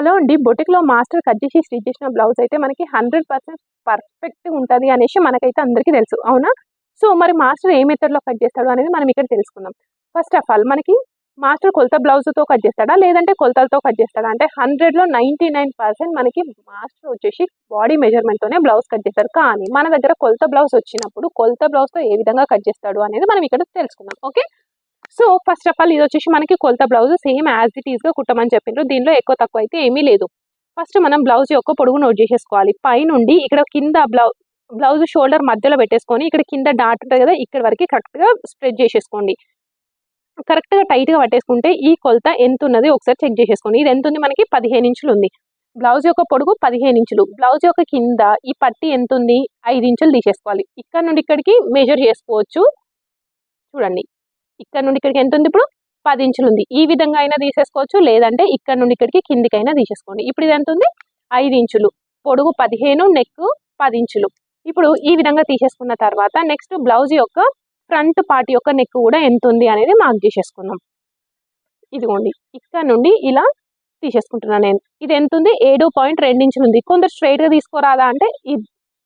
Hello అండి. బొటిక్లో master cut చేసి స్టిచ్ చేసిన బ్లౌజ్ అయితే మనకి హండ్రెడ్ పర్సెంట్ పర్ఫెక్ట్ ఉంటుంది అనేసి మనకైతే అందరికీ తెలుసు. అవునా? సో మరి మాస్టర్ ఏ మెథడ్లో కట్ చేస్తాడు అనేది మనం ఇక్కడ తెలుసుకుందాం. ఫస్ట్ ఆఫ్ ఆల్ మనకి మాస్టర్ కొలత బ్లౌజ్తో కట్ చేస్తాడా? లేదంటే కొలతలతో కట్ చేస్తాడా? అంటే హండ్రెడ్లో నైంటీ నైన్ పర్సెంట్ మనకి మాస్టర్ వచ్చేసి బాడీ మెజర్మెంట్తోనే బ్లౌజ్ కట్ చేస్తారు. కానీ మన దగ్గర కొలత బ్లౌజ్ వచ్చినప్పుడు కొలత బ్లౌజ్తో ఏ విధంగా కట్ చేస్తాడు అనేది మనం ఇక్కడ తెలుసుకుందాం. Okay? So first of all ఇది వచ్చేసి మనకి కొలత బ్లౌజ్ సేమ్ యాజ్ ఇట్ ఈస్గా కుట్టమని చెప్పిండ్రు. దీనిలో ఎక్కువ తక్కువ అయితే ఏమీ లేదు. ఫస్ట్ మనం బ్లౌజ్ యొక్క పొడుగు నోట్ చేసేసుకోవాలి. పైనుండి ఇక్కడ కింద బ్లౌజ్ బ్లౌజ్ షోల్డర్ మధ్యలో పెట్టేసుకొని ఇక్కడ కింద డాట్ ఉంటుంది కదా ఇక్కడ వరకు కరెక్ట్గా స్ప్రెడ్ చేసేసుకోండి. కరెక్ట్గా టైట్గా పట్టేసుకుంటే ఈ కొలత ఎంత ఉన్నది ఒకసారి చెక్ చేసేసుకోండి. ఇది ఎంత ఉంది? మనకి పదిహేను ఇంచులు ఉంది. బ్లౌజ్ యొక్క పొడుగు పదిహేను ఇంచులు. బ్లౌజ్ యొక్క కింద ఈ పట్టి ఎంత ఉంది? ఐదు ఇంచులు తీసేసుకోవాలి. ఇక్కడ నుండి ఇక్కడికి మెజర్ చేసుకోవచ్చు. చూడండి. ఇక్కడ నుండి ఇక్కడికి ఎంత ఉంది ఇప్పుడు? పది ఇంచులు ఉంది. ఈ విధంగా అయినా తీసేసుకోవచ్చు లేదంటే ఇక్కడ నుండి ఇక్కడికి కిందికైనా తీసేసుకోండి. ఇప్పుడు ఇది ఎంత ఉంది? ఐదు ఇంచులు. పొడుగు పదిహేను నెక్ పది ఇంచులు. ఇప్పుడు ఈ విధంగా తీసేసుకున్న తర్వాత నెక్స్ట్ బ్లౌజ్ యొక్క ఫ్రంట్ పార్ట్ యొక్క నెక్ కూడా ఎంత ఉంది అనేది మార్క్ చేసేసుకుందాం. ఇదిగోండి. ఇక్కడ నుండి ఇలా తీసేసుకుంటున్నాను నేను. ఇది ఎంత ఉంది? ఏడు పాయింట్ రెండు ఇంచులు ఉంది. కొందరు స్ట్రైట్గా తీసుకోరాదా అంటే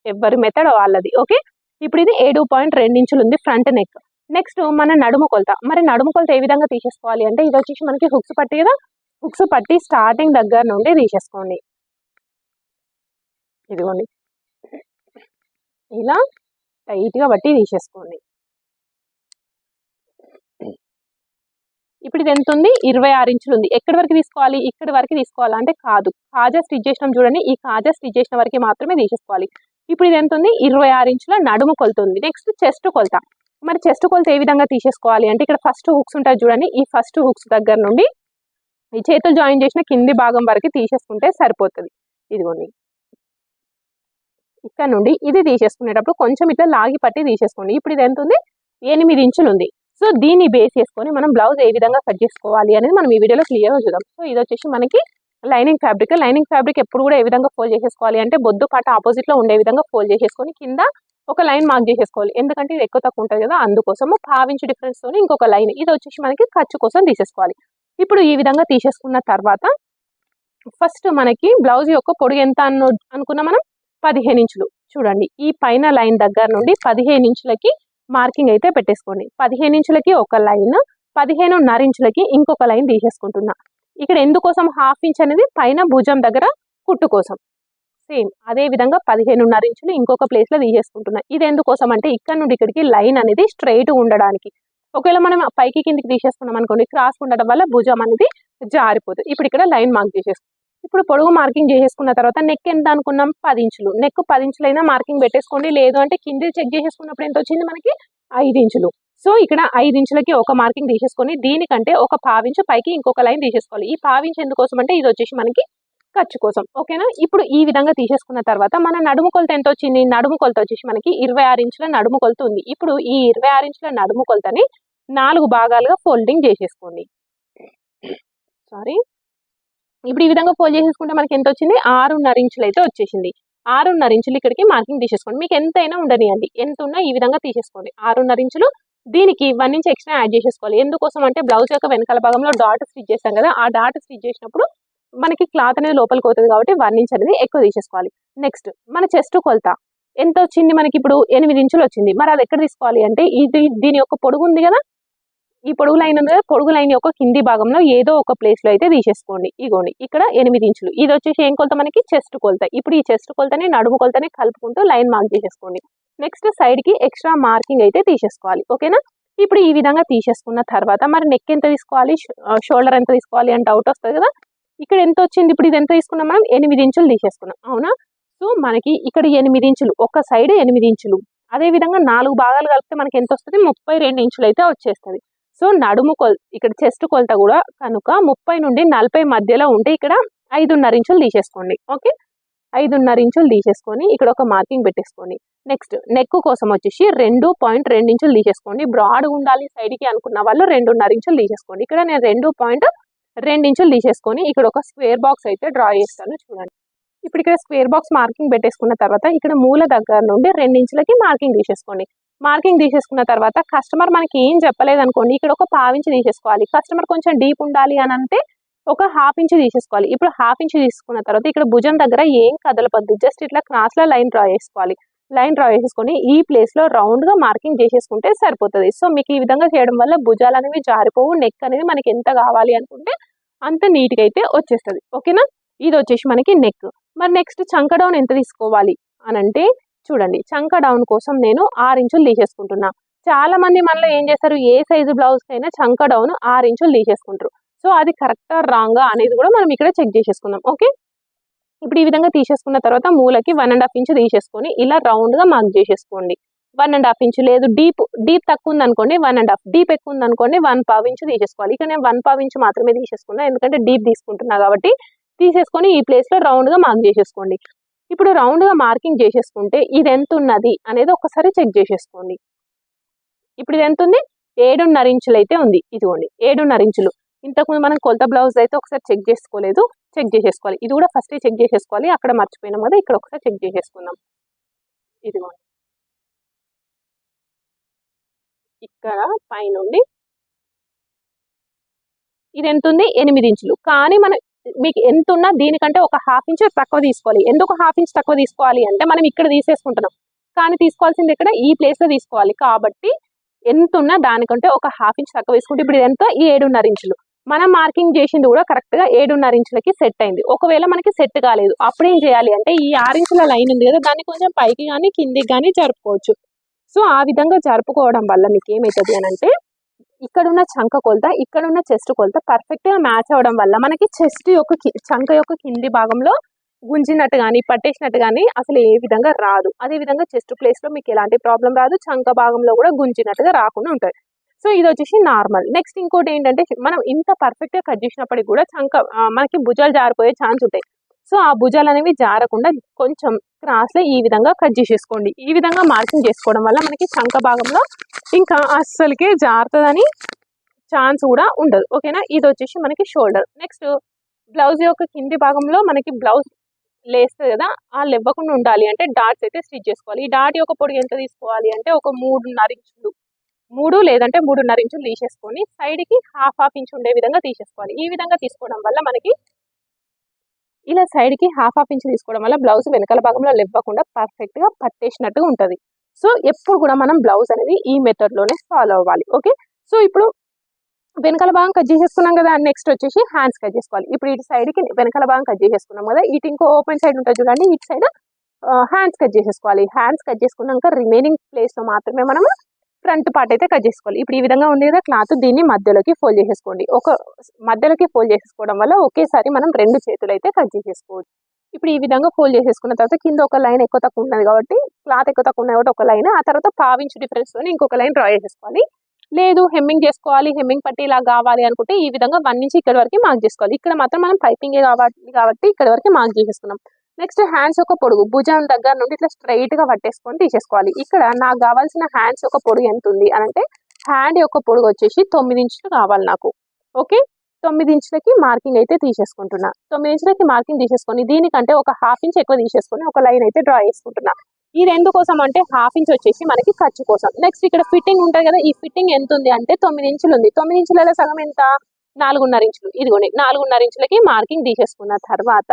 ఎవరి మెథడ్ వాళ్ళది. ఓకే? ఇప్పుడు ఇది ఏడు పాయింట్ రెండు ఇంచులు ఉంది ఫ్రంట్ నెక్. నెక్స్ట్ మన నడుము కొలత. మరి నడుము కొలత ఏ విధంగా తీసేసుకోవాలి అంటే ఇది వచ్చేసి మనకి హుక్స్ పట్టి కదా? హుక్స్ పట్టి స్టార్టింగ్ దగ్గర నుండి తీసేసుకోండి. ఇదిగోండి. ఇలా టైట్గా బట్టి తీసేసుకోండి. ఇప్పుడు ఇది ఎంత ఉంది? ఇరవై ఆరు ఇంచులు ఉంది. ఎక్కడి వరకు తీసుకోవాలి? ఇక్కడి వరకు తీసుకోవాలి అంటే కాదు. కాజా స్టిచ్ చేసినాం చూడండి. ఈ కాజా స్టిచ్ చేసిన వరకు మాత్రమే తీసేసుకోవాలి. ఇప్పుడు ఇది ఎంత ఉంది? ఇరవై ఆరు ఇంచుల నడుము కొలుతుంది నెక్స్ట్ చెస్ట్ కొలత. మరి చెస్ట్ కొలత ఏ విధంగా తీసేసుకోవాలి అంటే ఇక్కడ ఫస్ట్ హుక్స్ ఉంటాయి చూడండి. ఈ ఫస్ట్ హుక్స్ దగ్గర నుండి ఈ చేతులు జాయిన్ చేసిన కింది భాగం వరకు తీసేసుకుంటే సరిపోతుంది. ఇదిగోండి. ఇక్కడ నుండి ఇది తీసేసుకునేటప్పుడు కొంచెం ఇట్లా లాగి పట్టి తీసేసుకోండి. ఇప్పుడు ఇది ఎంత ఉంది ఎనిమిది ఇంచులు ఉంది. సో దీన్ని బేస్ చేసుకొని మనం బ్లౌజ్ ఏ విధంగా కట్ చేసుకోవాలి అనేది మనం ఈ వీడియోలో క్లియర్గా చూద్దాం. సో ఇది వచ్చేసి మనకి లైనింగ్ ఫ్యాబ్రిక్. లైనింగ్ ఫ్యాబ్రిక్ ఎప్పుడు కూడా ఏ విధంగా ఫోల్డ్ చేసేసుకోవాలి అంటే బొద్దు కాట ఆపోజిట్లో ఉండే విధంగా ఫోల్డ్ చేసేసుకొని కింద ఒక లైన్ మార్క్ చేసేసుకోవాలి. ఎందుకంటే ఇది ఎక్కువ తక్కువ ఉంటుంది కదా అందుకోసము పావించు డిఫరెన్స్తో ఇంకొక లైన్. ఇది వచ్చేసి మనకి ఖర్చు కోసం తీసేసుకోవాలి. ఇప్పుడు ఈ విధంగా తీసేసుకున్న తర్వాత ఫస్ట్ మనకి బ్లౌజ్ యొక్క పొడుగు ఎంత అను అనుకున్నా మనం? పదిహేను ఇంచులు. చూడండి ఈ పైన లైన్ దగ్గర నుండి పదిహేను ఇంచులకి మార్కింగ్ అయితే పెట్టేసుకోండి. పదిహేను ఇంచులకి ఒక లైన్ పదిహేనున్నర ఇంచులకి ఇంకొక లైన్ తీసేసుకుంటున్నా. ఇక్కడ ఎందుకోసం హాఫ్ ఇంచ్ అనేది పైన భుజం దగ్గర కుట్టు కోసం. సేమ్ అదే విధంగా పదిహేనున్నర ఇంచులు ఇంకొక ప్లేస్లో తీసేసుకుంటున్నా. ఇది ఎందుకోసం అంటే ఇక్కడ నుండి ఇక్కడికి లైన్ అనేది స్ట్రైట్ ఉండడానికి. ఒకవేళ మనం పైకి కిందికి తీసేసుకున్నాం అనుకోండి క్రాస్ ఉండడం వల్ల భుజం అనేది జారిపోతుంది. ఇప్పుడు ఇక్కడ లైన్ మార్క్ చేసేసుకుంటాం ఇప్పుడు పొడుగు మార్కింగ్ చేసేసుకున్న తర్వాత నెక్ ఎంత అనుకున్నాం? పది ఇంచులు. నెక్ పది ఇంచులైనా మార్కింగ్ పెట్టేసుకోండి. లేదు అంటే కింది చెక్ చేసేసుకున్నప్పుడు ఎంత వచ్చింది? మనకి ఐదు ఇంచులు. సో ఇక్కడ ఐదు ఇంచులకి ఒక మార్కింగ్ తీసేసుకొని దీనికంటే ఒక పావించు పైకి ఇంకొక లైన్ తీసేసుకోవాలి. ఈ పావించు ఎందుకోసం అంటే ఇది వచ్చేసి మనకి ఖర్చు కోసం. ఓకేనా? ఇప్పుడు ఈ విధంగా తీసేసుకున్న తర్వాత మన నడుము కొలత ఎంత వచ్చింది? నడుము కొలత వచ్చేసి మనకి ఇరవై ఆరు ఇంచుల నడుము కొలత ఉంది. ఇప్పుడు ఈ ఇరవై ఆరు ఇంచుల నడుము కొలతని నాలుగు భాగాలుగా ఫోల్డింగ్ చేసేసుకోండి. సారీ. ఇప్పుడు ఈ విధంగా ఫోల్డ్ చేసేసుకుంటే మనకి ఎంత వచ్చింది? ఆరున్నర ఇంచులు అయితే వచ్చేసింది. ఆరున్నర ఇంచులు ఇక్కడికి మార్కింగ్ తీసేసుకోండి. మీకు ఎంతైనా ఉండనియండి. ఎంత ఉన్నా ఈ విధంగా తీసేసుకోండి. ఆరున్నర ఇంచులు దీనికి వన్ ఇంచ్ ఎక్స్ట్రా యాడ్ చేసేసుకోవాలి. ఎందుకోసం అంటే బ్లౌజ్ యొక్క వెనకాల భాగంలో డాట్ స్టిచ్ చేస్తాం కదా ఆ డాట్ స్టిచ్ చేసినప్పుడు మనకి క్లాత్ అనేది లోపలికి అవుతుంది కాబట్టి వన్ ఇంచ్ అనేది ఎక్కువ తీసేసుకోవాలి. నెక్స్ట్ మన చెస్ట్ కొలత. ఎంత వచ్చింది మనకి ఇప్పుడు? ఎనిమిది ఇంచులు వచ్చింది. మరి అది ఎక్కడ తీసుకోవాలి అంటే ఇది దీని యొక్క పొడుగు ఉంది కదా? ఈ పొడుగు లైన్ ఉంది కదా? పొడుగు లైన్ యొక్క కింది భాగంలో ఏదో ఒక ప్లేస్లో అయితే తీసేసుకోండి. ఇగోండి ఇక్కడ ఎనిమిది ఇంచులు ఇది వచ్చేసి ఏం కొలత మనకి? చెస్ట్ కొలత. ఇప్పుడు ఈ చెస్ట్ కొలతని నడుము కొలతని కలుపుకుంటూ లైన్ మార్క్ చేసేసుకోండి. నెక్స్ట్ సైడ్కి ఎక్స్ట్రా మార్కింగ్ అయితే తీసేసుకోవాలి. ఓకేనా? ఇప్పుడు ఈ విధంగా తీసేసుకున్న తర్వాత మరి నెక్ ఎంత తీసుకోవాలి? షోల్డర్ ఎంత తీసుకోవాలి అని డౌట్ వస్తుంది కదా? ఇక్కడ ఎంత వచ్చింది? ఇప్పుడు ఇది ఎంత తీసుకున్నాం మనం? ఎనిమిది ఇంచులు తీసేసుకున్నాం. అవునా? సో మనకి ఇక్కడ ఎనిమిది ఇంచులు ఒక సైడ్ ఎనిమిది ఇంచులు. అదే విధంగా నాలుగు భాగాలు కలిపితే మనకి ఎంత వస్తుంది? ముప్పై రెండు ఇంచులు అయితే వచ్చేస్తుంది. సో నడుము కొల్ ఇక్కడ చెస్ట్ కొలత కూడా కనుక ముప్పై నుండి నలభై మధ్యలో ఉంటే ఇక్కడ ఐదున్నర ఇంచులు తీసేసుకోండి. ఓకే? ఐదున్నర ఇంచులు తీసేసుకొని ఇక్కడ ఒక మార్కింగ్ పెట్టేసుకోండి. నెక్స్ట్ నెక్ కోసం వచ్చేసి రెండు పాయింట్ రెండు ఇంచులు తీసేసుకోండి. బ్రాడ్ ఉండాలి సైడ్కి అనుకున్న వాళ్ళు రెండున్నర ఇంచులు తీసేసుకోండి. ఇక్కడ నేను రెండు పాయింట్ రెండు ఇంచులు తీసేసుకొని ఇక్కడ ఒక స్క్వేర్ బాక్స్ అయితే డ్రా చేస్తాను చూడండి. ఇప్పుడు ఇక్కడ స్క్వేర్ బాక్స్ మార్కింగ్ పెట్టేసుకున్న తర్వాత ఇక్కడ మూల దగ్గర నుండి రెండించులకి మార్కింగ్ తీసేసుకోండి. మార్కింగ్ తీసేసుకున్న తర్వాత కస్టమర్ మనకి ఏం చెప్పలేదు అనుకోండి ఇక్కడ ఒక పావించి తీసేసుకోవాలి. కస్టమర్ కొంచెం డీప్ ఉండాలి అని అంటే ఒక హాఫ్ ఇంచ్ తీసేసుకోవాలి. ఇప్పుడు హాఫ్ ఇంచ్ తీసుకున్న తర్వాత ఇక్కడ భుజం దగ్గర ఏం కదలపద్దు. జస్ట్ ఇట్లా క్రాస్లో లైన్ డ్రా చేసుకోవాలి. లైన్ డ్రా చేసేసుకొని ఈ ప్లేస్లో రౌండ్గా మార్కింగ్ చేసేసుకుంటే సరిపోతుంది. సో మీకు ఈ విధంగా చేయడం వల్ల భుజాలు అనేవి జారిపోవు నెక్ అనేది మనకి ఎంత కావాలి అనుకుంటే అంత నీట్గా అయితే వచ్చేస్తుంది. ఓకేనా ఇది వచ్చేసి మనకి నెక్ మరి నెక్స్ట్ చంక డౌన్ ఎంత తీసుకోవాలి? అని అంటే చూడండి చంక డౌన్ కోసం నేను ఆరు ఇంచులు తీసేసుకుంటున్నా. చాలా మంది మనలో ఏం చేస్తారు? ఏ సైజు బ్లౌజ్ కైనా చంక డౌన్ ఆరు ఇంచులు తీసేసుకుంటారు. సో అది కరెక్టా రాంగా అనేది కూడా మనం ఇక్కడ చెక్ చేసేసుకుందాం. ఓకే? ఇప్పుడు ఈ విధంగా తీసేసుకున్న తర్వాత మూలకి వన్ అండ్ హాఫ్ ఇంచ్ తీసేసుకొని ఇలా రౌండ్గా మార్క్ చేసేసుకోండి. వన్ అండ్ హాఫ్ ఇంచ్ లేదు డీప్ డీప్ తక్కువ ఉందనుకోండి వన్ అండ్ హాఫ్ డీప్ ఎక్కువ ఉంది అనుకోండి వన్ పావు ఇంచ్ తీసేసుకోవాలి. ఇక్కడ నేను వన్ పావు ఇంచ్ మాత్రమే తీసేసుకున్నా ఎందుకంటే డీప్ తీసుకుంటున్నా కాబట్టి తీసేసుకొని ఈ ప్లేస్లో రౌండ్గా మార్క్ చేసేసుకోండి. ఇప్పుడు రౌండ్గా మార్కింగ్ చేసేసుకుంటే ఇది ఎంత ఉన్నది అనేది ఒకసారి చెక్ చేసేసుకోండి. ఇప్పుడు ఇది ఎంత ఉంది? ఏడున్నర ఇంచులు అయితే ఉంది. ఇదిగోండి ఏడున్నర ఇంచులు. ఇంతకుముందు మనం కొలత బ్లౌజ్ అయితే ఒకసారి చెక్ చేసుకోలేదు. చెక్ చేసేసుకోవాలి. ఇది కూడా ఫస్ట్ చెక్ చేసేసుకోవాలి. అక్కడ మర్చిపోయినాం కదా ఇక్కడ ఒకసారి చెక్ చేసేసుకుందాం. ఇదిగోండి ఇక్కడ పైనుండి ఇది ఎంత ఉంది? ఎనిమిది ఇంచులు. కానీ మనం మీకు ఎంత ఉన్నా దీనికంటే ఒక హాఫ్ ఇంచ్ తక్కువ తీసుకోవాలి. ఎందుకు హాఫ్ ఇంచ్ తక్కువ తీసుకోవాలి అంటే మనం ఇక్కడ తీసేసుకుంటున్నాం. కానీ తీసుకోవాల్సింది ఇక్కడ ఈ ప్లేస్లో తీసుకోవాలి. కాబట్టి ఎంత ఉన్నా దానికంటే ఒక హాఫ్ ఇంచ్ తక్కువ తీసుకుంటే ఇప్పుడు ఇది ఎంత? ఈ ఏడున్నర ఇంచులు. మనం మార్కింగ్ చేసింది కూడా కరెక్ట్గా ఏడున్నర ఇంచులకి సెట్ అయింది. ఒకవేళ మనకి సెట్ కాలేదు అప్పుడు ఏం చేయాలి అంటే ఈ ఆరు ఇంచుల లైన్ ఉంది కదా దాన్ని కొంచెం పైకి కానీ కిందికి కానీ జరుపుకోవచ్చు. సో ఆ విధంగా జరుపుకోవడం వల్ల మీకు ఏమవుతుంది అని అంటే ఇక్కడ ఉన్న చంక కొలత ఇక్కడ ఉన్న చెస్ట్ కొలత పర్ఫెక్ట్గా మ్యాచ్ అవ్వడం వల్ల మనకి చెస్ట్ యొక్క చంక యొక్క కింది భాగంలో గుంజినట్టు కానీ పట్టేసినట్టు కానీ అసలు ఏ విధంగా రాదు. అదే విధంగా చెస్ట్ ప్లేస్లో మీకు ఎలాంటి ప్రాబ్లం రాదు చంక భాగంలో కూడా గుంజినట్టుగా రాకుండా ఉంటుంది సో ఇది వచ్చేసి నార్మల్. నెక్స్ట్ ఇంకోటి ఏంటంటే మనం ఇంత పర్ఫెక్ట్గా కట్ చేసినప్పటికి కూడా చంక మనకి భుజాలు జారిపోయే ఛాన్స్ ఉంటాయి. సో ఆ భుజాలు అనేవి జారకుండా కొంచెం క్రాస్లో ఈ విధంగా కట్ చేసేసుకోండి. ఈ విధంగా మార్కింగ్ చేసుకోవడం వల్ల మనకి చంక భాగంలో ఇంకా అస్సలకే జారుతుందని ఛాన్స్ కూడా ఉండదు. ఓకేనా? ఇది వచ్చేసి మనకి షోల్డర్. నెక్స్ట్ బ్లౌజ్ యొక్క కింది భాగంలో మనకి బ్లౌజ్ లేస్తుంది కదా ఆ లెవ్వకుండా ఉండాలి అంటే డాట్స్ అయితే స్టిచ్ చేసుకోవాలి. ఈ డాట్ యొక్క పొడి ఎంత తీసుకోవాలి అంటే ఒక మూడున్నర ఇంచులు మూడు లేదంటే మూడున్నర ఇంచులు తీసేసుకొని సైడ్కి హాఫ్ హాఫ్ ఇంచు ఉండే విధంగా తీసేసుకోవాలి. ఈ విధంగా తీసుకోవడం వల్ల మనకి ఇలా సైడ్కి హాఫ్ హాఫ్ ఇంచు తీసుకోవడం వల్ల బ్లౌజ్ వెనకాల భాగంలో లెవ్వకుండా పర్ఫెక్ట్గా పట్టేసినట్టుగా ఉంటుంది. సో ఎప్పుడు కూడా మనం బ్లౌజ్ అనేది ఈ మెథడ్లోనే ఫాలో అవ్వాలి. ఓకే సో ఇప్పుడు వెనకాల భాగం కట్ చేసేసుకున్నాం కదా నెక్స్ట్ వచ్చేసి హ్యాండ్స్ కట్ చేసుకోవాలి. ఇప్పుడు ఇటు సైడ్కి వెనకాల భాగం కట్ చేసేసుకున్నాం కదా ఇటు ఇంకో ఓపెన్ సైడ్ ఉంటుంది చూడండి ఇటు సైడ్ హ్యాండ్స్ కట్ చేసేసుకోవాలి. హ్యాండ్స్ కట్ చేసుకున్నాక రిమైనింగ్ ప్లేస్లో మాత్రమే మనం ఫ్రంట్ పార్ట్ అయితే కట్ చేసుకోవాలి. ఇప్పుడు ఈ విధంగా ఉండే కదా క్లాత్ దీన్ని మధ్యలోకి ఫోల్డ్ చేసేసుకోండి. ఒక మధ్యలోకి ఫోల్డ్ చేసేసుకోవడం వల్ల ఒకేసారి మనం రెండు చేతులు అయితే కట్ చేసేసుకోవచ్చు. ఇప్పుడు ఈ విధంగా ఫోల్డ్ చేసేసుకున్న తర్వాత కింద ఒక లైన్ ఎక్కువ తక్కువ ఉన్నది కాబట్టి క్లాత్ ఎక్కువ తక్కువ ఉన్నది కాబట్టి ఒక లైన్ ఆ తర్వాత పావించు డిఫరెన్స్తో ఇంకొక లైన్ డ్రా చేసేసుకోవాలి. లేదు హెమ్మింగ్ చేసుకోవాలి హెమ్మింగ్ పట్టి ఇలా కావాలి అనుకుంటే ఈ విధంగా వన్ నుంచి ఇక్కడ వరకు మార్క్ చేసుకోవాలి. ఇక్కడ మాత్రం మనం పైపింగే కావాలి కాబట్టి ఇక్కడ వరకు మార్క్ చేసేసుకున్నాం. నెక్స్ట్ హ్యాండ్స్ ఒక పొడుగు భుజం దగ్గర నుండి ఇట్లా స్ట్రైట్గా పట్టేసుకొని తీసేసుకోవాలి. ఇక్కడ నాకు కావాల్సిన హ్యాండ్స్ ఒక పొడుగు ఎంత ఉంది అని అంటే హ్యాండ్ యొక్క పొడుగు వచ్చేసి తొమ్మిది ఇంచులు కావాలి నాకు. ఓకే? తొమ్మిది ఇంచులకి మార్కింగ్ అయితే తీసేసుకుంటున్నా. తొమ్మిది ఇంచులకి మార్కింగ్ తీసేసుకొని దీనికంటే ఒక హాఫ్ ఇంచ్ ఎక్కువ తీసేసుకొని ఒక లైన్ అయితే డ్రా చేసుకుంటున్నా. ఇది ఎందుకోసం అంటే హాఫ్ ఇంచ్ వచ్చేసి మనకి ఖర్చు కోసం. నెక్స్ట్ ఇక్కడ ఫిట్టింగ్ ఉంటుంది కదా ఈ ఫిట్టింగ్ ఎంత ఉంది అంటే తొమ్మిది ఇంచులు ఉంది. తొమ్మిది ఇంచులలో సగం ఎంత? నాలుగున్నర ఇంచులు. ఇదిగోండి నాలుగున్నర ఇంచులకి మార్కింగ్ తీసేసుకున్న తర్వాత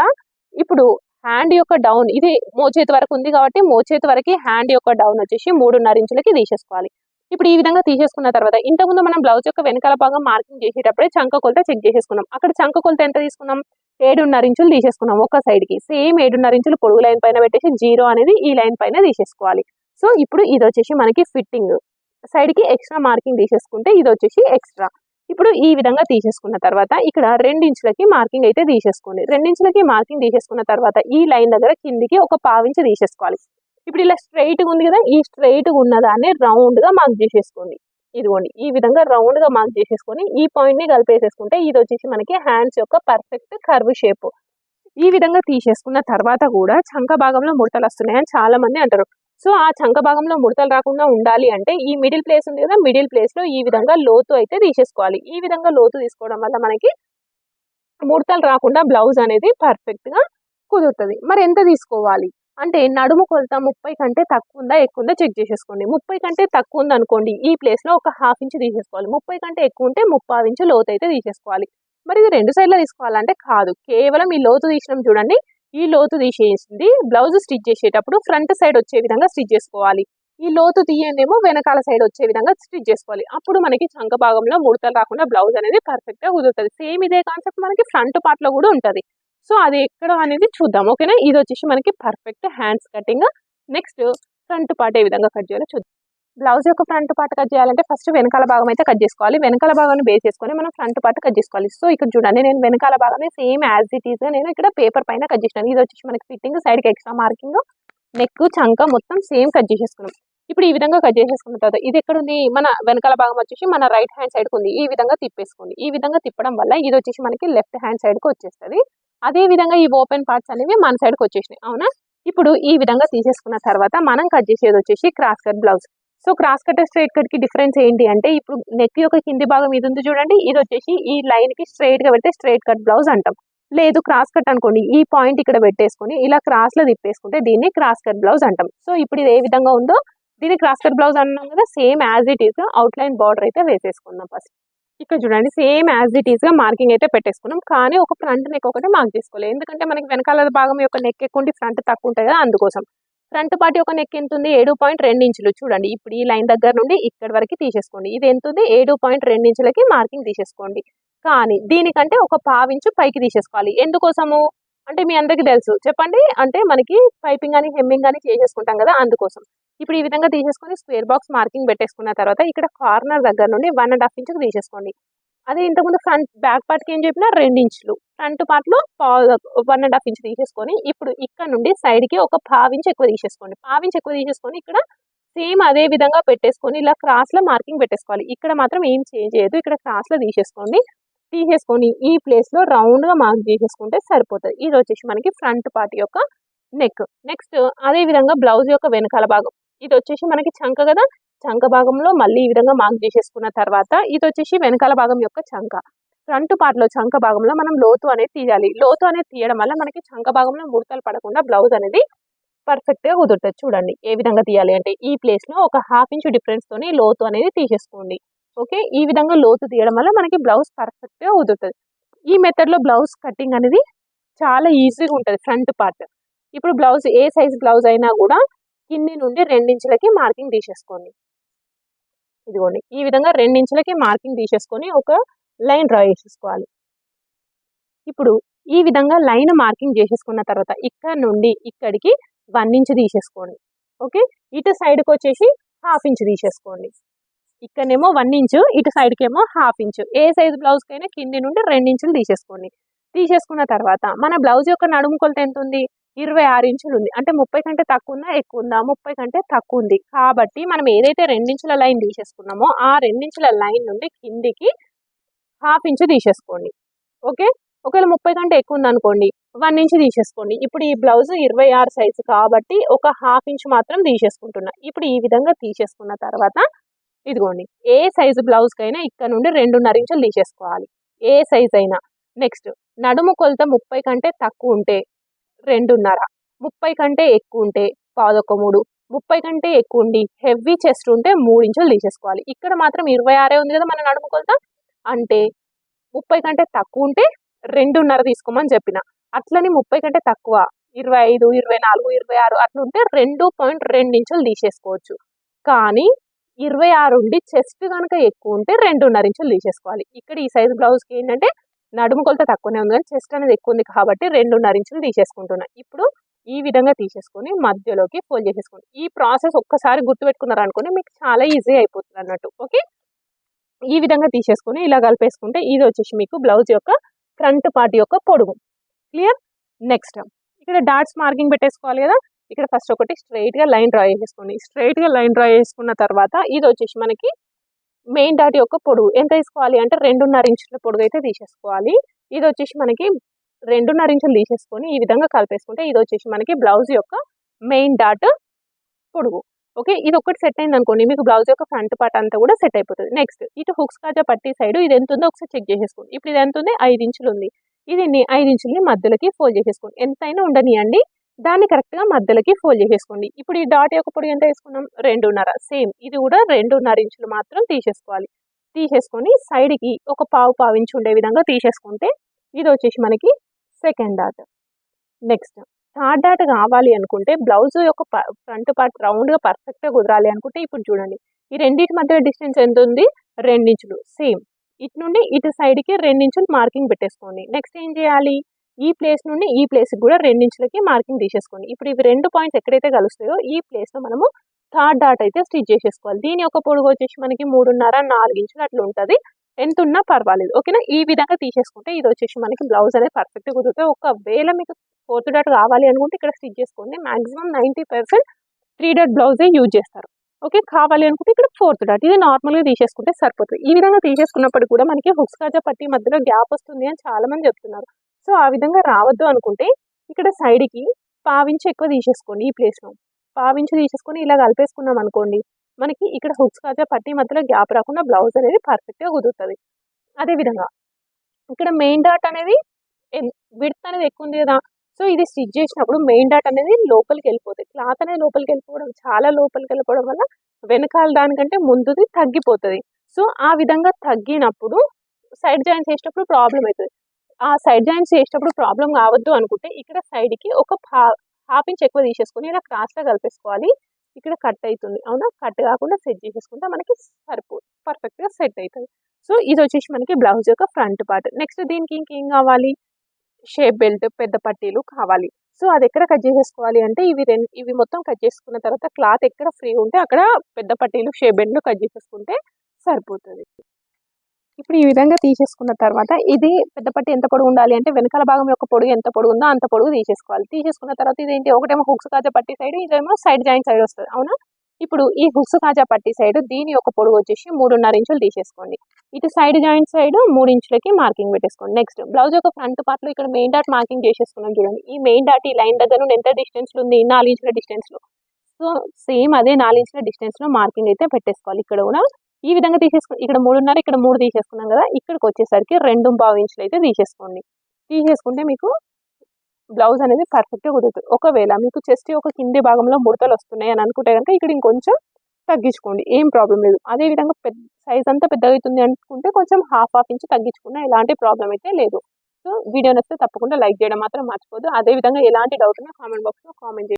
ఇప్పుడు హ్యాండ్ యొక్క డౌన్ ఇది మోచేతి వరకు ఉంది కాబట్టి మోచేతి వరకు హ్యాండ్ యొక్క డౌన్ వచ్చేసి మూడున్నర ఇంచులకి తీసేసుకోవాలి. ఇప్పుడు ఈ విధంగా తీసేసుకున్న తర్వాత ఇంతకుముందు మనం బ్లౌజ్ యొక్క వెనకాల భాగం మార్కింగ్ చేసేటప్పుడే చంక కొలత చెక్ చేసేసుకున్నాం. అక్కడ చంక కొలత ఎంత తీసుకున్నాం? ఏడున్నర ఇంచులు తీసేసుకున్నాం ఒక సైడ్కి. సేమ్ ఏడున్నర ఇంచులు పొడుగు లైన్ పైన పెట్టేసి జీరో అనేది ఈ లైన్ పైన తీసేసుకోవాలి. సో ఇప్పుడు ఇది వచ్చేసి మనకి ఫిట్టింగ్. సైడ్కి ఎక్స్ట్రా మార్కింగ్ తీసేసుకుంటే ఇది వచ్చేసి ఎక్స్ట్రా. ఇప్పుడు ఈ విధంగా తీసేసుకున్న తర్వాత ఇక్కడ రెండు ఇంచులకి మార్కింగ్ అయితే తీసేసుకోండి. రెండు ఇంచులకి మార్కింగ్ తీసేసుకున్న తర్వాత ఈ లైన్ దగ్గర కిందికి ఒక పావించి తీసేసుకోవాలి. ఇప్పుడు ఇలా స్ట్రైట్గా ఉంది కదా ఈ స్ట్రైట్గా ఉన్నదాన్ని రౌండ్గా మార్క్ చేసేసుకోండి. ఇదిగోండి ఈ విధంగా రౌండ్గా మార్క్ చేసేసుకొని ఈ పాయింట్ని కలిపేసేసుకుంటే ఇది వచ్చేసి మనకి హ్యాండ్స్ యొక్క పర్ఫెక్ట్ కర్వ్ షేప్ ఈ విధంగా తీసేసుకున్న తర్వాత కూడా చంక భాగంలో ముడతలు వస్తున్నాయని చాలా మంది అంటారు. సో ఆ చంక భాగంలో ముడతలు రాకుండా ఉండాలి అంటే ఈ మిడిల్ ప్లేస్ ఉంది కదా మిడిల్ ప్లేస్లో ఈ విధంగా లోతు అయితే తీసేసుకోవాలి. ఈ విధంగా లోతు తీసుకోవడం వల్ల మనకి ముడతలు రాకుండా బ్లౌజ్ అనేది పర్ఫెక్ట్గా కుదురుతుంది. మరి ఎంత తీసుకోవాలి? అంటే నడుము కొలత ముప్పై కంటే తక్కువ ఉందా ఎక్కువ ఉందా చెక్ చేసేసుకోండి. ముప్పై కంటే తక్కువ ఉంది అనుకోండి ఈ ప్లేస్లో ఒక హాఫ్ ఇంచ్ తీసేసుకోవాలి. ముప్పై కంటే ఎక్కువ ఉంటే ముప్పై ఇంచు లోతు అయితే తీసేసుకోవాలి. మరి ఇది రెండు సైడ్లో తీసుకోవాలంటే కాదు. కేవలం ఈ లోతు తీసినాం చూడండి ఈ లోతు తీసేసింది. బ్లౌజ్ స్టిచ్ చేసేటప్పుడు ఫ్రంట్ సైడ్ వచ్చే విధంగా స్టిచ్ చేసుకోవాలి. ఈ లోతు తీయనేమో వెనకాల సైడ్ వచ్చే విధంగా స్టిచ్ చేసుకోవాలి. అప్పుడు మనకి చంక భాగంలో ముడతలు రాకుండా బ్లౌజ్ అనేది పర్ఫెక్ట్గా కుదురుతుంది. సేమ్ ఇదే కాన్సెప్ట్ మనకి ఫ్రంట్ పార్ట్లో కూడా ఉంటుంది. సో అది ఎక్కడ అనేది చూద్దాం. ఓకేనా? ఇది వచ్చేసి మనకి perfect hands cutting next front part ఏ విధంగా కట్ చేయాలో చూద్దాం. బ్లౌజ్ యొక్క ఫ్రంట్ పార్ట్ కట్ చేయాలంటే ఫస్ట్ వెనకాల భాగం అయితే కట్ చేసుకోవాలి. వెనకాల భాగాన్ని బేస్ చేసుకొని మనం ఫ్రంట్ పార్ట్ కట్ చేసుకోవాలి. సో ఇక్కడ చూడండి నేను వెనకాల భాగాన్ని సేమ్ యాజ్ ఇట్ ఈస్ నేను ఇక్కడ పేపర్ పైన కట్ చేసినాను. ఇది వచ్చేసి మనకి ఫిట్టింగ్ సైడ్కి ఎక్స్ట్రా మార్కింగ్ నెక్ చంక మొత్తం సేమ్ కట్ చేసేసుకున్నాం. ఇప్పుడు ఈ విధంగా కట్ చేసేసుకున్న తర్వాత ఇది ఎక్కడ ఉంది? మన వెనకాల భాగం వచ్చేసి మన రైట్ హ్యాండ్ సైడ్కి ఉంది. ఈ విధంగా తిప్పేసుకుంది ఈ విధంగా తిప్పడం వల్ల ఇది వచ్చేసి మనకి లెఫ్ట్ హ్యాండ్ సైడ్కి వచ్చేస్తుంది. అదే విధంగా ఈ ఓపెన్ పార్ట్స్ అనేవి మన సైడ్కి వచ్చేసినాయి. అవునా? ఇప్పుడు ఈ విధంగా తీసేసుకున్న తర్వాత మనం కట్ చేసేది వచ్చేసి cross cut blouse so cross cut straight కట్కి difference ఏంటి అంటే ఇప్పుడు నెక్ యొక్క కింది భాగం ఇది ఉంది చూడండి ఇది వచ్చేసి ఈ లైన్కి స్ట్రైట్గా పెడితే స్ట్రైట్ కట్ బ్లౌజ్ అంటాం. లేదు క్రాస్ కట్ అనుకోండి ఈ పాయింట్ ఇక్కడ పెట్టేసుకొని ఇలా క్రాస్లో తిప్పేసుకుంటే దీన్ని క్రాస్ కట్ బ్లౌజ్ అంటాం. సో ఇప్పుడు ఇది ఏ విధంగా ఉందో దీన్ని క్రాస్ కట్ బ్లౌజ్ అన్నాం కదా same as it is outline border అయితే వేసేసుకుందాం ఫస్ట్. ఇక్కడ చూడండి సేమ్ యాజ్ ఇట్ ఈస్గా మార్కింగ్ అయితే పెట్టేసుకున్నాం కానీ ఒక ఫ్రంట్ నెక్ ఒకటి మార్క్ చేసుకోలేదు. ఎందుకంటే మనకి వెనకాల భాగం యొక్క నెక్ ఎక్కువ ఫ్రంట్ తక్కువ ఉంటుంది కదా అందుకోసం. ఫ్రంట్ పార్ట్ యొక్క నెక్ ఎంత ఉంది ఏడు పాయింట్ రెండు ఇంచులు. చూడండి ఇప్పుడు ఈ లైన్ దగ్గర నుండి ఇక్కడ వరకు తీసేసుకోండి. ఇది ఎంత ఉంది ఏడు పాయింట్ రెండు ఇంచులకి మార్కింగ్ తీసేసుకోండి. కానీ దీనికంటే ఒక పావించు పైకి తీసేసుకోవాలి. ఎందుకోసము? అంటే మీ అందరికీ తెలుసు. చెప్పండి. అంటే మనకి పైపింగ్ కానీ హెమ్మింగ్ కానీ చేసేసుకుంటాం కదా అందుకోసం. ఇప్పుడు ఈ విధంగా తీసేసుకొని స్క్వేర్ బాక్స్ మార్కింగ్ పెట్టేసుకున్న తర్వాత ఇక్కడ కార్నర్ దగ్గర నుండి వన్ అండ్ హాఫ్ ఇంచుకు తీసేసుకోండి. అదే ఇంతకుముందు ఫ్రంట్ బ్యాక్ పార్ట్కి ఏం చెప్పినా రెండు ఇంచులు. ఫ్రంట్ పార్ట్లో వన్ అండ్ హాఫ్ ఇంచ్ తీసేసుకొని ఇప్పుడు ఇక్కడ నుండి సైడ్కి ఒక పావించి ఎక్కువ తీసేసుకోండి. పావించి ఎక్కువ తీసేసుకొని ఇక్కడ సేమ్ అదే విధంగా పెట్టేసుకొని ఇలా క్రాస్లో మార్కింగ్ పెట్టేసుకోవాలి. ఇక్కడ మాత్రం ఏం చేంజ్ చేయదు ఇక్కడ క్రాస్లో తీసేసుకోండి. తీసేసుకొని ఈ ప్లేస్లో రౌండ్గా మార్క్ చేసేసుకుంటే సరిపోతుంది. ఇది వచ్చేసి మనకి ఫ్రంట్ పార్ట్ యొక్క నెక్. నెక్స్ట్ అదే విధంగా బ్లౌజ్ యొక్క వెనకాల భాగం. ఇది వచ్చేసి మనకి చంక కదా? చంక భాగంలో మళ్ళీ ఈ విధంగా మార్క్ చేసేసుకున్న తర్వాత ఇది వచ్చేసి వెనకాల భాగం యొక్క చంక. ఫ్రంట్ పార్ట్లో చంక భాగంలో మనం లోతు అనేది తీయాలి. లోతు అనేది తీయడం వల్ల మనకి చంక భాగంలో ముడతలు పడకుండా బ్లౌజ్ అనేది పర్ఫెక్ట్గా కుదురుతుంది. చూడండి ఏ విధంగా తీయాలి అంటే ఈ ప్లేస్లో ఒక హాఫ్ ఇంచ్ డిఫరెన్స్ తోని లోతు అనేది తీసేసుకోండి. ఓకే ఈ విధంగా లోతు తీయడం వల్ల మనకి బ్లౌజ్ పర్ఫెక్ట్గా కుదురుతుంది. ఈ మెథడ్లో బ్లౌజ్ కటింగ్ అనేది చాలా ఈజీగా ఉంటుంది ఫ్రంట్ పార్ట్ ఇప్పుడు బ్లౌజ్ ఏ సైజ్ బ్లౌజ్ అయినా కూడా కింది నుండి రెండించులకి మార్కింగ్ తీసేసుకోండి. ఇదిగోండి ఈ విధంగా రెండించులకి మార్కింగ్ తీసేసుకొని ఒక లైన్ డ్రా చేసేసుకోవాలి. ఇప్పుడు ఈ విధంగా లైన్ మార్కింగ్ చేసేసుకున్న తర్వాత ఇక్కడ నుండి ఇక్కడికి వన్ ఇంచ్ తీసేసుకోండి. ఓకే? ఇటు సైడ్కి వచ్చేసి హాఫ్ ఇంచ్ తీసేసుకోండి. ఇక్కడనేమో వన్ ఇంచు ఇటు సైడ్కి ఏమో హాఫ్ ఇంచు. ఏ సైజ్ బ్లౌజ్కైనా కింది నుండి రెండు ఇంచులు తీసేసుకోండి. తీసేసుకున్న తర్వాత మన బ్లౌజ్ యొక్క నడుము కొలత ఎంత ఉంది ఇరవై ఆరు ఇంచులు ఉంది. అంటే ముప్పై కంటే తక్కువ ఉందా ఎక్కువ ఉందా ముప్పై కంటే తక్కువ ఉంది కాబట్టి మనం ఏదైతే రెండించుల లైన్ తీసేసుకున్నామో ఆ రెండించుల లైన్ నుండి కిందికి హాఫ్ ఇంచు తీసేసుకోండి. ఓకే? ఒకవేళ ముప్పై కంటే ఎక్కువ ఉందనుకోండి వన్ ఇంచ్ తీసేసుకోండి. ఇప్పుడు ఈ బ్లౌజ్ ఇరవై ఆరు సైజు కాబట్టి ఒక హాఫ్ ఇంచ్ మాత్రం తీసేసుకుంటున్నా. ఇప్పుడు ఈ విధంగా తీసేసుకున్న తర్వాత ఇదిగోండి ఏ సైజు బ్లౌజ్కైనా ఇక్కడ నుండి రెండున్నర ఇంచులు తీసేసుకోవాలి. ఏ సైజ్ అయినా నెక్స్ట్ నడుము కొలత ముప్పై కంటే తక్కువ ఉంటే రెండున్నర. ముప్పై కంటే ఎక్కువ ఉంటే పాదొక మూడు. ముప్పై కంటే ఎక్కువ ఉండి హెవీ చెస్ట్ ఉంటే మూడు ఇంచులు తీసేసుకోవాలి. ఇక్కడ మాత్రం ఇరవై ఆరే ఉంది కదా మన నడుము కొలత. అంటే ముప్పై కంటే తక్కువ ఉంటే రెండున్నర తీసుకోమని చెప్పిన. అట్లని ముప్పై కంటే తక్కువ ఇరవై ఐదు ఇరవై నాలుగు ఇరవై ఆరు అట్లా ఉంటే రెండు పాయింట్ రెండు ఇంచులు తీసేసుకోవచ్చు. కానీ ఇరవై ఆరు ఉండి చెస్ట్ కనుక ఎక్కువ ఉంటే రెండున్నర ఇంచులు తీసేసుకోవాలి. ఇక్కడ ఈ సైజ్ బ్లౌజ్కి ఏంటంటే నడుము కొలత తక్కువనే ఉంది కానీ చెస్ట్ అనేది ఎక్కువ ఉంది కాబట్టి రెండున్నర ఇంచులు తీసేసుకుంటున్నాను ఇప్పుడు ఈ విధంగా తీసేసుకొని మధ్యలోకి ఫోల్డ్ చేసేసుకోండి. ఈ ప్రాసెస్ ఒక్కసారి గుర్తుపెట్టుకున్నారు అనుకోండి మీకు చాలా ఈజీ అయిపోతుంది అన్నట్టు. ఓకే? ఈ విధంగా తీసేసుకొని ఇలా కలిపేసుకుంటే ఇది వచ్చేసి మీకు బ్లౌజ్ యొక్క ఫ్రంట్ పార్ట్ యొక్క పొడుగు. క్లియర్? నెక్స్ట్. ఇక్కడ డాట్స్ మార్కింగ్ పెట్టేసుకోవాలి కదా. ఇక్కడ ఫస్ట్ ఒకటి స్ట్రైట్గా లైన్ డ్రా చేసేసుకోండి. స్ట్రైట్గా లైన్ డ్రా చేసుకున్న తర్వాత ఇది వచ్చేసి మనకి మెయిన్ డాట్ యొక్క పొడుగు. ఎంత తీసుకోవాలి అంటే రెండున్నర ఇంచుల పొడుగు అయితే తీసేసుకోవాలి. ఇది వచ్చేసి మనకి రెండున్నర ఇంచులు తీసేసుకొని ఈ విధంగా కలిపేసుకుంటే ఇది వచ్చేసి మనకి బ్లౌజ్ యొక్క మెయిన్ డాట్ పొడుగు. ఓకే ఇది ఒకటి సెట్ అయింది అనుకోండి మీకు బ్లౌజ్ యొక్క ఫ్రంట్ పార్ట్ అంతా కూడా సెట్ అయిపోతుంది. నెక్స్ట్ ఇటు హుక్స్ కాజా పట్టి సైడ్ ఇది ఎంత ఉందో ఒకసారి చెక్ చేసేసుకోండి. ఇప్పుడు ఇది ఎంత ఉంది? ఐదు ఇంచులు ఉంది. ఇది ఐదు ఇంచుల్ని మధ్యలోకి ఫోల్డ్ చేసేసుకోండి. ఎంతైనా ఉండనియండి. దాన్ని కరెక్ట్గా మధ్యలోకి ఫోల్డ్ చేసేసుకోండి. ఇప్పుడు ఈ డాట్ యొక్క పొడి ఎంత వేసుకున్నాం? రెండున్నర. సేమ్ ఇది కూడా రెండున్నర ఇంచులు మాత్రం తీసేసుకోవాలి. తీసేసుకొని సైడ్కి ఒక పావు పావు ఇంచు ఉండే విధంగా తీసేసుకుంటే ఇది వచ్చేసి మనకి second dot next third dot కావాలి అనుకుంటే బ్లౌజ్ యొక్క ఫ్రంట్ పార్ట్ రౌండ్గా పర్ఫెక్ట్గా కుదరాలి అనుకుంటే ఇప్పుడు చూడండి. ఈ రెండింటి మధ్య డిస్టెన్స్ ఎంత ఉంది? రెండించులు సేమ్ ఇటు నుండి ఇటు సైడ్కి రెండించులు మార్కింగ్ పెట్టేసుకోండి. నెక్స్ట్ ఏం చేయాలి? ఈ ప్లేస్ నుండి ఈ ప్లేస్కి కూడా రెండించులకి మార్కింగ్ తీసేసుకోండి. ఇప్పుడు ఇవి రెండు పాయింట్స్ ఎక్కడైతే కలుస్తాయో ఈ ప్లేస్లో మనము థర్డ్ డాట్ అయితే స్టిచ్ చేసేసుకోవాలి. దీని యొక్క పొడుగు వచ్చేసి మనకి మూడున్నర నాలుగు ఇంచులు అట్లా ఉంటుంది. ఎంత ఉన్నా పర్వాలేదు. ఓకేనా? ఈ విధంగా తీసేసుకుంటే ఇది వచ్చేసి మనకి బ్లౌజ్ అనేది పర్ఫెక్ట్గా కుదురుతుంది. ఒకవేళ మీకు ఫోర్త్ డాట్ కావాలి అనుకుంటే ఇక్కడ స్టిచ్ చేసుకోండి. Maximum ninety percent three dot బ్లౌజే use చేస్తారు. ఓకే? కావాలి అనుకుంటే ఇక్కడ ఫోర్త్ డాట్ ఇది నార్మల్గా తీసేసుకుంటే సరిపోతుంది. ఈ విధంగా తీసేసుకున్నప్పుడు కూడా మనకి హుక్స్ కాజా పట్టి మధ్యలో గ్యాప్ వస్తుంది అని చాలా మంది చెప్తున్నారు. సో ఆ విధంగా రావద్దు అనుకుంటే ఇక్కడ సైడ్కి పావించి ఎక్కువ తీసేసుకోండి ఈ ప్లేస్లో పావించి తీసేసుకొని ఇలా కలిపేసుకున్నాం అనుకోండి మనకి ఇక్కడ హుక్స్ కాజా పట్టి మధ్యలో గ్యాప్ రాకుండా బ్లౌజ్ అనేది పర్ఫెక్ట్గా కుదురుతుంది. అదేవిధంగా ఇక్కడ మెయిన్ డాట్ అనేది విడ్త్ అనేది ఎక్కువ ఉంది కదా సో ఇది స్టిచ్ చేసినప్పుడు మెయిన్ డాట్ అనేది లోపలికి వెళ్ళిపోతుంది. క్లాత్ అనేది లోపలికి వెళ్ళిపోవడం చాలా లోపలికి వెళ్ళిపోవడం వల్ల వెనకాల దానికంటే ముందుది తగ్గిపోతుంది. సో ఆ విధంగా తగ్గినప్పుడు సైడ్ జాయిన్ చేసేటప్పుడు ప్రాబ్లం అవుతుంది ఆ సైడ్ జాయింట్స్ చేసేటప్పుడు ప్రాబ్లం కావద్దు అనుకుంటే ఇక్కడ సైడ్కి ఒక హాఫ్ ఇంచ్ ఎక్కువ తీసేసుకొని ఇలా క్రాస్గా కలిపేసుకోవాలి. ఇక్కడ కట్ అవుతుంది అవునా? కట్ కాకుండా సెట్ చేసేసుకుంటే మనకి సరిపో పర్ఫెక్ట్గా సెట్ అవుతుంది సో ఇది వచ్చేసి మనకి బ్లౌజ్ యొక్క ఫ్రంట్ పార్ట్ నెక్స్ట్ దీనికి ఇంకేం కావాలి? షేప్ బెల్ట్ పెద్ద పట్టీలు కావాలి. సో అది ఎక్కడ కట్ చేసేసుకోవాలి అంటే ఇవి రెండు ఇవి మొత్తం కట్ చేసుకున్న తర్వాత క్లాత్ ఎక్కడ ఫ్రీ ఉంటే అక్కడ పెద్ద పట్టీలు షేప్ బెల్ట్లు కట్ చేసేసుకుంటే సరిపోతుంది. ఇప్పుడు ఈ విధంగా తీసేసుకున్న తర్వాత ఇది పెద్ద పట్టి ఎంత పొడుగు ఉండాలి అంటే వెనకాల భాగం యొక్క పొడుగు ఎంత పొడుగు ఉందో అంత పొడుగు తీసేసుకోవాలి. తీసేసుకున్న తర్వాత ఇదేంటి? ఒకటేమో హుక్స్ కాజా పట్టి సైడ్ ఇదేమో సైడ్ జాయింట్ సైడ్ వస్తుంది. అవునా? ఇప్పుడు ఈ హుక్స్ కాజా పట్టి సైడ్ దీని యొక్క పొడుగు వచ్చేసి మూడున్నర ఇంచులు తీసేసుకోండి. ఇటు సైడ్ జాయింట్ సైడ్ మూడు ఇంచులకి మార్కింగ్ పెట్టేసుకోండి. నెక్స్ట్ బ్లౌజ్ యొక్క ఫ్రంట్ పార్ట్లో ఇక్కడ మెయిన్ డాట్ మార్కింగ్ చేసేసుకున్నాం చూడండి. ఈ మెయిన్ డాట్ ఈ లైన్ దగ్గర నుండి ఎంత డిస్టెన్స్లో ఉంది? నాలుగు ఇంచుల డిస్టెన్స్లో సో సేమ్ అదే నాలుగు ఇంచుల డిస్టెన్స్లో మార్కింగ్ అయితే పెట్టేసుకోవాలి. ఇక్కడ కూడా ఈ విధంగా తీసేసుకు ఇక్కడ మూడున్నర ఇక్కడ మూడు తీసేసుకున్నాం కదా ఇక్కడికి వచ్చేసరికి రెండు పావు ఇంచులు అయితే తీసేసుకోండి. తీసేసుకుంటే మీకు బ్లౌజ్ అనేది పర్ఫెక్ట్గా కుదురుతుంది. ఒకవేళ మీకు చెస్ట్ ఒక కింది భాగంలో ముడతలు వస్తున్నాయి అని అనుకుంటే కనుక ఇక్కడ ఇంకొంచెం తగ్గించుకోండి. ఏం ప్రాబ్లం లేదు. అదే విధంగా పెద్ద సైజ్ అంతా పెద్దగా అవుతుంది అనుకుంటే కొంచెం హాఫ్ హాఫ్ ఇంచ్ తగ్గించుకున్నా ఎలాంటి ప్రాబ్లం అయితే లేదు. సో వీడియో నచ్చితే తప్పకుండా లైక్ చేయడం మాత్రం మర్చిపోదు అదే విధంగా ఎలాంటి డౌట్ ఉన్నా కామెంట్ బాక్స్లో కామెంట్